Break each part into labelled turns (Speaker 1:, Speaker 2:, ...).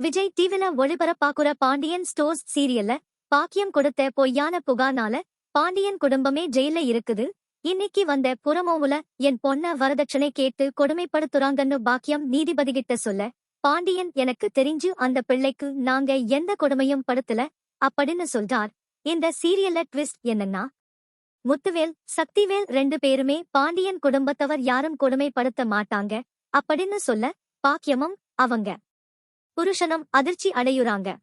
Speaker 1: விஜய் டிவில ஒளிபரப்பாக்குற பாண்டியன் ஸ்டோர்ஸ் சீரியல்ல பாக்கியம் கொடுத்த பொய்யான புகானால பாண்டியன் குடும்பமே ஜெயில இருக்குது. இன்னைக்கு வந்த புறமோவுல என் பொண்ண வரதட்சணை கேட்டு கொடுமைப்படுத்துறாங்கன்னு பாக்கியம் நீதிபதிகிட்ட சொல்ல பாண்டியன் எனக்கு தெரிஞ்சு அந்த பிள்ளைக்கு நாங்க எந்த கொடுமையும் படுத்தல அப்படின்னு சொல்றார். இந்த சீரியல்ல ட்விஸ்ட் என்னன்னா முத்துவேல் சக்திவேல் ரெண்டு பேருமே பாண்டியன் குடும்பத்தவர் யாரும் கொடுமைப்படுத்த மாட்டாங்க அப்படின்னு சொல்ல பாக்கியமும் அவங்க புருஷனும் அதிர்ச்சி அடையுறாங்க.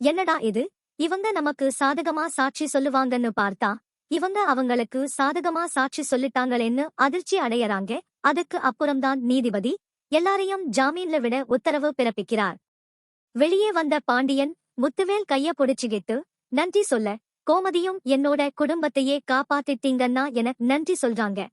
Speaker 1: என்னடா இது? இவங்க நமக்கு சாதகமா சாட்சி சொல்லுவாங்கன்னு பார்த்தா இவங்க அவங்களுக்கு சாதகமா சாட்சி சொல்லிட்டாங்களேன்னு அதிர்ச்சி அடையறாங்க. அதுக்கு அப்புறம்தான் நீதிபதி எல்லாரையும் ஜாமீன்ல விட உத்தரவு பிறப்பிக்கிறார். வெளியே வந்த பாண்டியன் முத்துவேல் கைய பொடிச்சுகிட்டு நன்றி சொல்ல கோமதியும் என்னோட குடும்பத்தையே காப்பாத்திட்டீங்கன்னா என நன்றி சொல்றாங்க.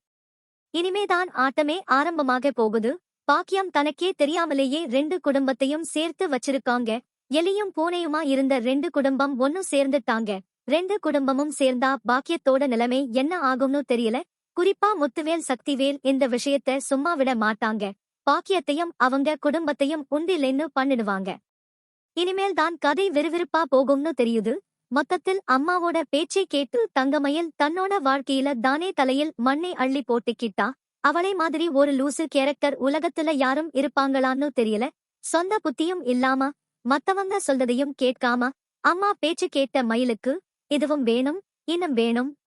Speaker 1: இனிமேதான் ஆட்டமே ஆரம்பமாக போகுது. பாக்கியம் தனக்கே தெரியாமலேயே ரெண்டு குடும்பத்தையும் சேர்த்து வச்சிருக்காங்க. எலியும் பூனையுமா இருந்த ரெண்டு குடும்பம் ஒன்னும் சேர்ந்துட்டாங்க. ரெண்டு குடும்பமும் சேர்ந்தா பாக்கியத்தோட நிலைமை என்ன ஆகும்னு தெரியல. குறிப்பா முத்துவேல் சக்திவேல் இந்த விஷயத்த சும்மா விட மாட்டாங்க. பாக்கியத்தையும் அவங்க குடும்பத்தையும் உண்டிலேன்னு பண்ணிடுவாங்க. இனிமேல் தான் கதை விறுவிறுப்பா போகும்னு தெரியுது. மொத்தத்தில் அம்மாவோட பேச்சை கேட்டு தங்கமயில் தன்னோட வாழ்க்கையில தானே தலையில் மண்ணை அள்ளி போட்டுக்கிட்டா. அவளை மாதிரி ஒரு லூசு கேரக்டர் உலகத்துல யாரும் இருப்பாங்களான்னு தெரியல. சொந்த புத்தியும் இல்லாம மத்தவங்க சொல்றதையும் கேட்காம அம்மா பேச்சு கேட்ட மயிலுக்கு இதுவும் வேணும் இன்னும் வேணும்